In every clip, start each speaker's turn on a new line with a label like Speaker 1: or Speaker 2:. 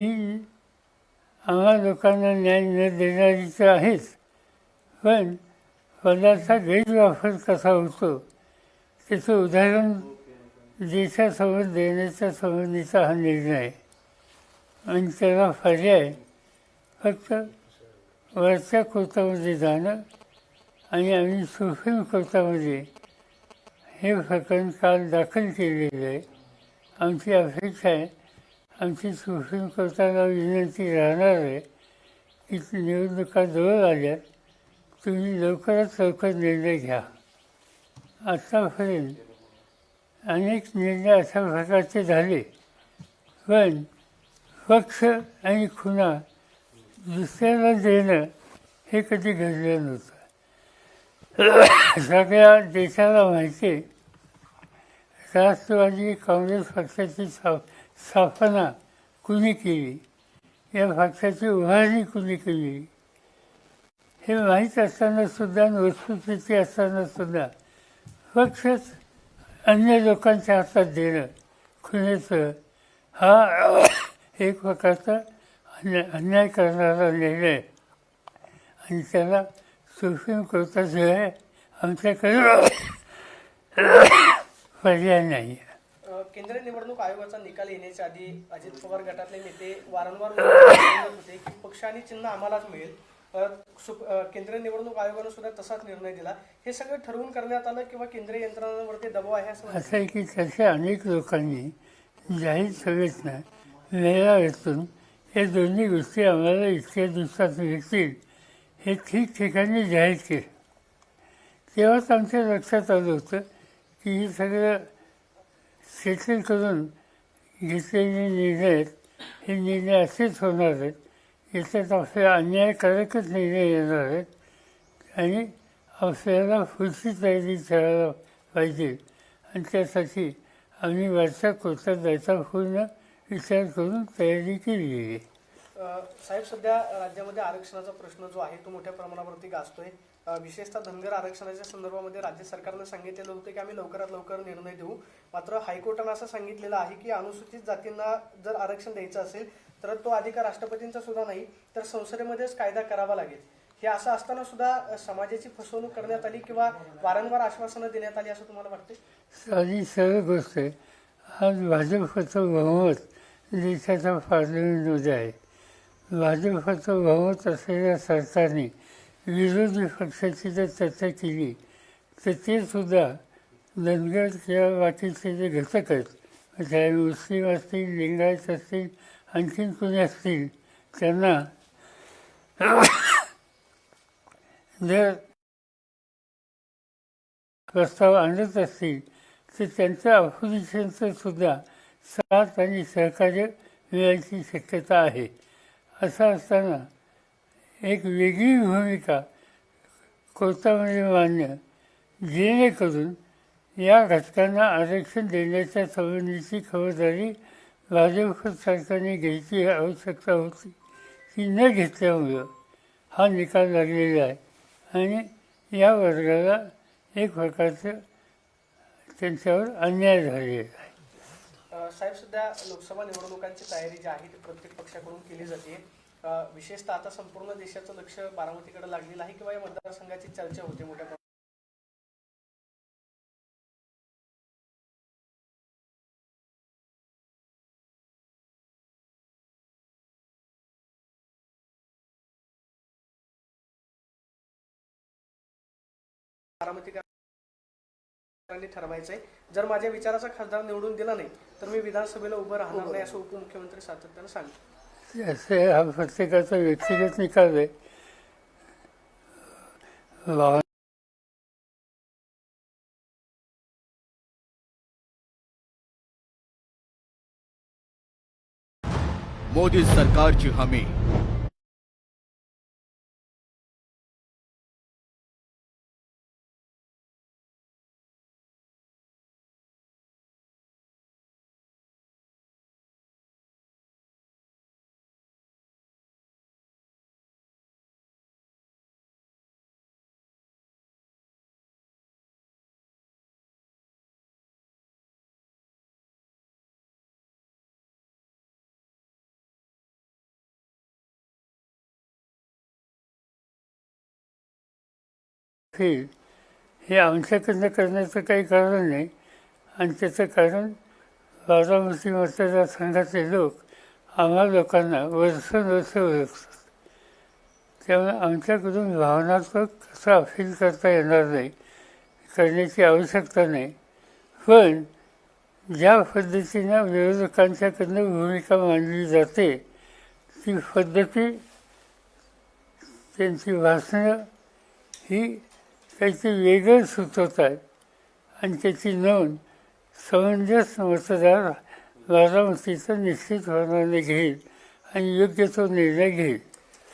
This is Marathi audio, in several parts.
Speaker 1: ही आम्हा लोकांना न्याय न देणारी तर आहेच. पण पदाचा गैरवापर कसा होतो? त्याचं उदाहरण देशासमोर देण्याच्या संबंधीचा हा निर्णय आहे. आणि त्याला पर्याय फक्त वरच्या कोर्टामध्ये जाणं आणि आम्ही सुप्रीम कोर्टामध्ये हे प्रकरण काल दाखल केलेलं आहे. आमची अपेक्षा आहे आमची सुप्रीम करताना विनंती राहणार आहे की निवडणुका जवळ आल्यात तुम्ही लवकरात लवकर निर्णय घ्या. आत्तापर्यंत अनेक निर्णय अशा प्रकारचे झाले पण पक्ष आणि खुणा दुसऱ्याला देणं हे कधी घडलं नव्हतं. सगळ्या देशाला माहिती आहे राष्ट्रवादी काँग्रेस पक्षाची स्था स्थापना कुणी केली? या पक्षाची उभारणी कुणी केली? हे माहीत असताना सुद्धा आणि वस्तुस्थिती असताना सुद्धा पक्षच अन्य लोकांच्या हातात देणं खुनेचं हा एक प्रकारचा अन्या अन्याय करणारा निर्णय. आहे. आणि त्याला सुप्रीम कोर्टाशिवाय आमच्याकडे पर्याय नाही आहे
Speaker 2: केंद्रीय निवडणूक आयोगाचा निकाल येण्याच्या आधी अजित पवार गटातले नेते वारंवार होते की पक्ष आणि चिन्ह आम्हालाच मिळेल. केंद्रीय निवडणूक आयोगानं सुद्धा तसाच निर्णय दिला. हे सगळं ठरवून करण्यात आलं किंवा केंद्रीय यंत्रणांवरती दबाव आहे असं?
Speaker 1: असं आहे की तशा अनेक लोकांनी जाहीर सभेतनं मेळाव्यातून हे दोन्ही गोष्टी आम्हाला इतक्या दिवसात मिळतील हे ठिकठिकाणी जाहीर केलं. तेव्हाच आमच्या लक्षात आलं होतं की हे सगळं सेटल करून घेतलेले निर्णय आहेत हे निर्णय असेच होणार आहेत. याच्यात आपल्याला अन्यायकारकच निर्णय येणार आहेत. आणि आपल्याला पुढची तयारी करायला पाहिजे. आणि त्यासाठी आम्ही वरच्या कोर्टात जायचा पूर्ण विचार करून तयारी केली आहे.
Speaker 2: साहेब सध्या राज्यामध्ये आरक्षणाचा प्रश्न जो आहे तो मोठ्या प्रमाणावरती गाजतोय. विशेषतः धनगर आरक्षणाच्या संदर्भामध्ये राज्य सरकारनं सांगितलेलं होतं की आम्ही लवकरात लवकर निर्णय देऊ. मात्र हायकोर्टानं असं सांगितलेलं आहे की अनुसूचित जातींना जर आरक्षण द्यायचं असेल तर तो अधिकार राष्ट्रपतींचा सुद्धा नाही तर संसदेमध्येच कायदा करावा लागेल. हे असं असताना सुद्धा समाजाची फसवणूक करण्यात आली किंवा वारंवार आश्वासनं देण्यात आली असं तुम्हाला वाटते
Speaker 1: साधी सरळ गोष्ट आहे. आज भाजपचं बहुमत देशाच्या पार्लमेंटमध्ये आहे. भाजपचं बहुमत असलेल्या सरकारने विरोधी पक्षाची जर चर्चा केली तर ते सुद्धा धनगर किंवा बाकीचे जे घटक आहेत म्हणजे मुस्लिम असतील लिंगायत असतील आणखीन कोणी असतील त्यांना जर प्रस्ताव आणत असतील तर त्यांच्या अपोजिशनचं सुद्धा साथ आणि सहकार्य मिळायची शक्यता आहे असं असताना एक वेगळी भूमिका कोर्टामध्ये मांडणं जेणेकरून या घटकांना आरक्षण देण्याच्या संबंधीची खबरदारी भाजप सरकारने घ्यायची आवश्यकता होती. ती न घेतल्यामुळं हा निकाल लागलेला आहे आणि या वर्गाला एक प्रकारचं त्यांच्यावर अन्याय झालेला आहे.
Speaker 2: अ, साहेब सध्या लोकसभा निवडणुकांची तयारी जी आहे ती प्रत्येक पक्षाकडून केली जाते. विशेषतः आता संपूर्ण देशाचं लक्ष बारामतीकडे लागलेलं आहे किंवा या मतदारसंघाची चर्चा होते मोठ्या बारामतीकरांनी ठरवायचंय जर माझ्या विचाराचा खासदार निवडून दिला नाही तर मी विधानसभेला उभं राहणार नाही असं उपमुख्यमंत्री सातत्यानं सांगतात
Speaker 1: असे हम प्रत्येकाचा व्यक्तिगत निकाल आहे मोदी
Speaker 3: मोदी सरकारची हमी
Speaker 1: फी हे आमच्याकडनं करण्याचं काही कारण नाही. आणि त्याचं कारण बारामती मतदारसंघातले लोक आम्हा लोकांना वर्षानुवर्ष ओळखतात. त्यामुळे आमच्याकडून भावनात्मक असं अपील करता येणार नाही करण्याची आवश्यकता नाही. पण ज्या पद्धतीनं विरोधकांच्याकडनं भूमिका मांडली जाते ती पद्धती त्यांची भाषणं ही काहीतरी वेगळं सुचवतात आणि त्याची नोंद समंजस मतदार बारामतीचा निश्चित होणारे घेईल आणि योग्य तो निर्णय घेईल.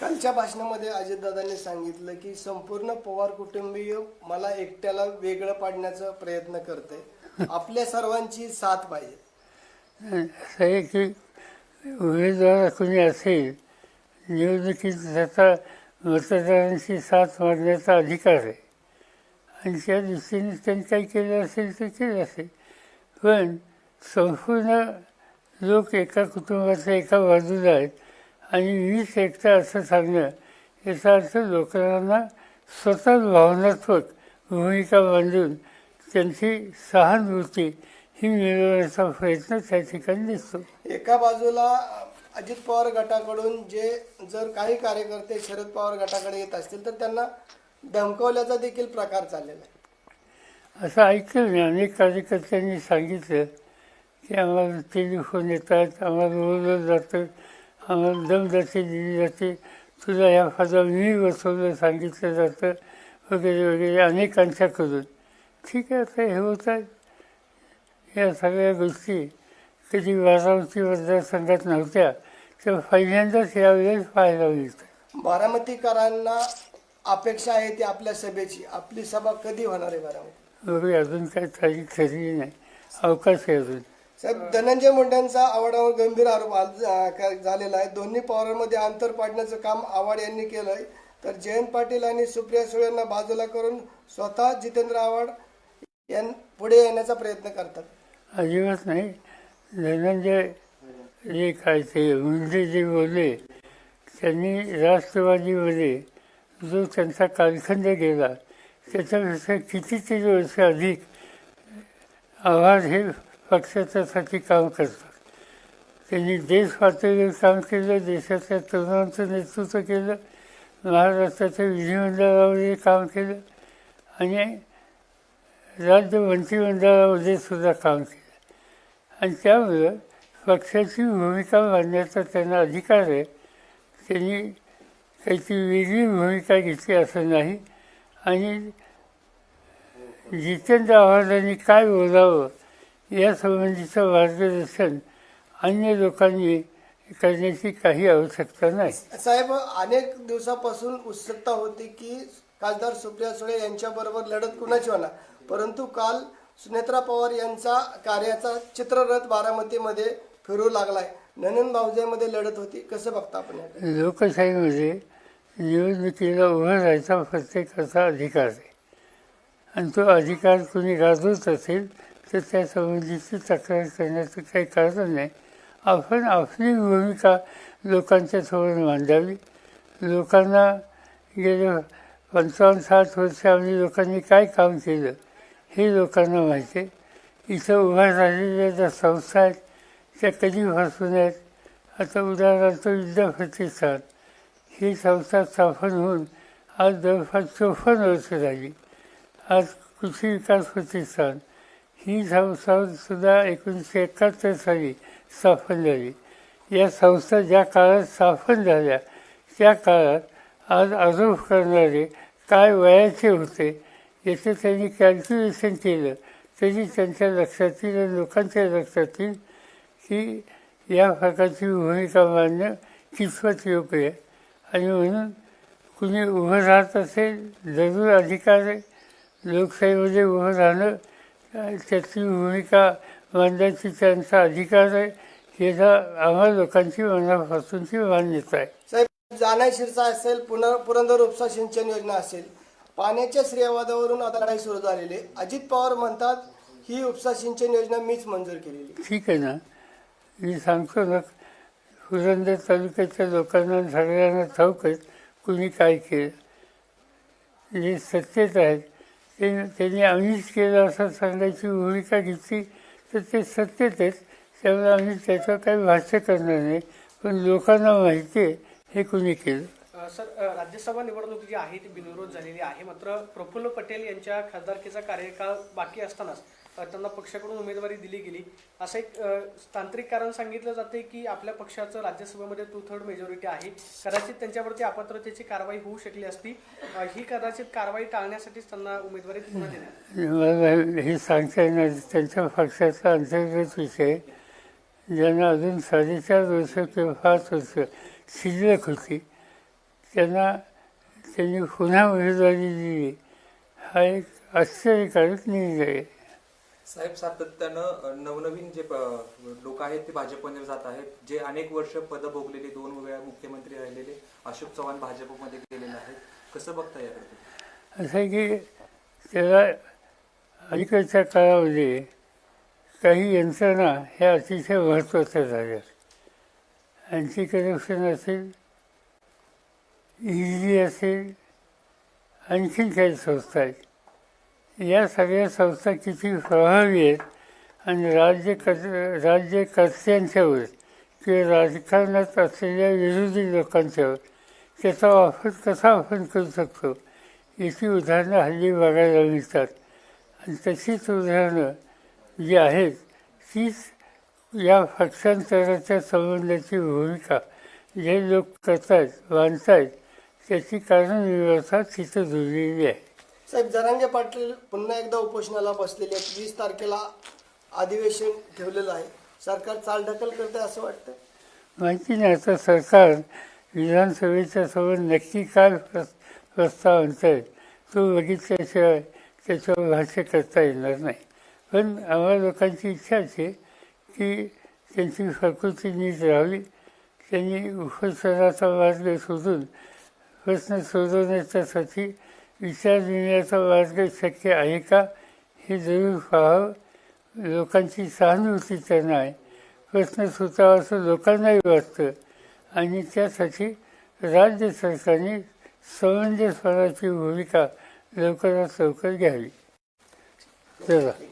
Speaker 4: कालच्या भाषणामध्ये अजितदादांनी सांगितलं की संपूर्ण पवार कुटुंबीय मला एकट्याला वेगळं पाडण्याचा प्रयत्न करते. आपल्या सर्वांची साथ पाहिजे.
Speaker 1: असं आहे की उमेदवार कोणी असेल निवडणुकीत त्याचा मतदारांची साथ मागण्याचा अधिकार आहे. आणि त्या दृष्टीने त्यांनी काही केलं असेल तर केलं असेल. पण संपूर्ण लोक एका कुटुंबाच्या एका बाजूला आहेत आणि मीच एकटा असं सांगणं याचा अर्थ लोकांना स्वतः भावनात्मक भूमिका बांधून त्यांची सहानुभूती ही मिळवण्याचा प्रयत्न त्या ठिकाणी दिसतो.
Speaker 4: एका बाजूला अजित पवार गटाकडून जे जर काही कार्यकर्ते शरद पवार गटाकडे येत असतील तर त्यांना धमकवल्याचा देखील प्रकार चाललेला आहे.
Speaker 1: असं ऐकलं मी. अनेक कार्यकर्त्यांनी सांगितलं की आम्हाला टेलिफोन येतात आम्हाला बोलवलं जातं आम्हाला दमदाटी दिली जाते. तुला या फादा मी बसवलं सांगितलं जातं वगैरे वगैरे. अनेकांच्याकडून ठीक आहे आता हे होत आहे. या सगळ्या गोष्टी कधी बारामती मतदारसंघात नव्हत्या तर पहिल्यांदाच यावेळेस पाहायला मिळतात.
Speaker 4: बारामतीकरांना अपेक्षा आहे ती आपल्या सभेची. आपली सभा कधी होणार आहे बारामती
Speaker 1: वगैरे अजून काही तारीख ठरली नाही. अवकाश आहे अजून.
Speaker 4: साहेब धनंजय मुंडेंचा आव्हाडावर गंभीर आरोप आज, का- झालेला आहे. दोन्ही पवारांमध्ये अंतर पाडण्याचं काम आव्हाड यांनी केलंय. तर जयंत पाटील आणि सुप्रिया सुळे यांना बाजूला करून स्वतः जितेंद्र आव्हाड यां पुढे येण्याचा प्रयत्न करतात.
Speaker 1: अजिबात नाही. धनंजय जे काय ते मुंडे जे बोलले त्यांनी राष्ट्रवादीमध्ये जो त्यांचा कालखंड गेला त्याच्यापेक्षा कितीतरी वर्ष अधिक आव्हाड हे पक्षाच्यासाठी काम करतात. त्यांनी देश पातळीवर काम केलं देशाच्या तरुणांचं नेतृत्व केलं महाराष्ट्राच्या विधिमंडळामध्ये काम केलं आणि राज्य मंत्रिमंडळामध्ये सुद्धा काम केलं. आणि त्यामुळं पक्षाची भूमिका मांडण्याचा त्यांना अधिकार आहे. त्यांनी काहीतरी वेगळी भूमिका घेतली असं नाही. आणि जितेंद्र आव्हाडांनी काय बोलावं यासंबंधीचं मार्गदर्शन अन्य लोकांनी करण्याची काही आवश्यकता नाही.
Speaker 4: साहेब अनेक दिवसापासून उत्सुकता होती की खासदार सुप्रिया सुळे यांच्याबरोबर लढत कुणाची होणार? परंतु काल सुनेत्रा पवार यांचा कार्याचा चित्ररथ बारामतीमध्ये फिरू लागलाय. ननन भाऊजेमध्ये लढत होती. कसं बघता आपण?
Speaker 1: लोकशाहीमध्ये निवडणुकीला उभं राहायचा प्रत्येकाचा अधिकार आहे. आणि तो अधिकार कोणी गाजवत असेल तर त्या संबंधीची तक्रार करण्याचं काही कारण नाही. आपण आपली भूमिका लोकांच्या समोर मांडावी. लोकांना गेले पंचावन्न साठ वर्ष आम्ही लोकांनी काय काम केलं हे लोकांना माहिती आहे. इथं उभ्या राहिलेल्या ज्या संस्था आहेत त्या कधी कधीपासून आहेत? आता उदाहरणार्थ विद्याप्रतिष्ठान ही संस्था स्थापन होऊन आज जवळपास चोपन्न वर्ष झाली. आज कृषी विकास प्रतिष्ठान ही संस्था सुद्धा एकोणीसशे एकाहत्तर साली स्थापन झाली. या संस्था ज्या काळात स्थापन झाल्या त्या काळात आज आरोप करणारे काय वयाचे होते याचं त्यांनी कॅल्क्युलेशन केलं. तरी त्यांच्या लक्षात येईल आणि लोकांच्या लक्षात येईल की या प्रकारची भूमिका मांडणं कितपत योग्य आहे? आणि म्हणून कुणी उभं राहत असेल जरूर अधिकार आहे. लोकशाहीमध्ये उभं राहणं त्याची भूमिका मांडण्याची त्यांचा अधिकार आहे. याचा आम्हा लोकांची मनापासूनची मान्यता आहे.
Speaker 4: साहेब शिरसा असेल पुन्हा पुरंदर उपसा सिंचन योजना असेल पाण्याच्या श्रेयवादावरून आता लढाई सुरू झालेली अजित पवार म्हणतात ही उपसा सिंचन योजना मीच मंजूर केलेली
Speaker 1: ठीक आहे ना. मी सांगतो ना पुरंदर तालुक्याच्या लोकांना झालेल्यांना ठाऊक आहेत कुणी काय केलं? जे सत्तेत आहेत ते त्यांनी आम्हीच केलं असं सांगायची भूमिका घेतली तर ते सत्तेत आहेत त्यामुळे आम्ही त्याचं काही भाष्य करणार नाही पण लोकांना माहिती आहे हे कुणी केलं?
Speaker 2: सर राज्यसभा निवडणूक जी आहे ती बिनविरोध झालेली आहे. मात्र प्रफुल्ल पटेल यांच्या खासदारकीचा कार्यकाळ बाकी असतानाच त्यांना पक्षाकडून उमेदवारी दिली गेली. असं एक तांत्रिक कारण सांगितलं जाते की आपल्या पक्षाचं राज्यसभेमध्ये टू थर्ड मेजॉरिटी आहे. कदाचित त्यांच्यावरती अपात्रतेची कारवाई होऊ शकली असती. ही कदाचित कारवाई टाळण्यासाठीच त्यांना उमेदवारी पुन्हा देण्यात
Speaker 1: हे सांगता येणार त्यांच्या पक्षाचा अंतर्गत विषय ज्यांना अजून साडेचार वर्ष किंवा पाच वर्ष शिल्लक होती त्यांना त्यांनी पुन्हा उमेदवारी दिली. हा एक आश्चर्यकारक निर्णय आहे.
Speaker 5: साहेब सातत्यानं नवनवीन जे लोक आहेत ते भाजपमध्ये जात आहेत. जे अनेक वर्ष पद भोगलेले दोन वेळा मुख्यमंत्री राहिलेले अशोक चव्हाण भाजपमध्ये गेलेले आहेत. कसं बघता याकडे
Speaker 1: असं आहे की त्याला अलीकडच्या काळामध्ये काही यंत्रणा ह्या अतिशय महत्त्वाच्या झाल्या अँटी करप्शन असेल ईडी असेल आणखीन काही संस्था आहेत. या सगळ्या संस्था किती प्रभावी आहेत आणि राज्य कर राज्यकर्त्यांच्यावर किंवा राजकारणात असलेल्या विरोधी लोकांच्यावर त्याचा वापर कसा आपण करू शकतो याची उदाहरणं हल्ली बघायला मिळतात. आणि तशीच उदाहरणं जी आहेत तीच या पक्षांतराच्या संबंधाची भूमिका जे लोक करतायत आहेत त्याची कारणव्यवस्था तिथं जुळलेली आहे.
Speaker 4: साहेब जरांगे पाटील पुन्हा एकदा उपोषणाला बसलेले आहेत. वीस तारखेला अधिवेशन ठेवलेलं आहे. सरकार चालढकल करते असं वाटतं
Speaker 1: माहिती नाही आता सरकार विधानसभेच्या समोर नक्की काय प्रस प्रस्ताव आणतायत तो बघितल्याशिवाय त्याच्यावर भाष्य करता येणार नाही. पण आम्हा लोकांची इच्छा आहे की त्यांची प्रकृती नीट राहावी. त्यांनी उपसनाचा मार्ग शोधून प्रश्न सोडवण्याच्यासाठी विचारविनिमयाचा मार्ग शक्य आहे का? हे जरूर पाहावं लोकांची सहानुभूती त्यांना आहे. प्रश्न सुटावा असं लोकांनाही वाटतं. आणि त्यासाठी राज्य सरकारने समंजसपणाची भूमिका लवकरात लवकर घ्यावी. चला.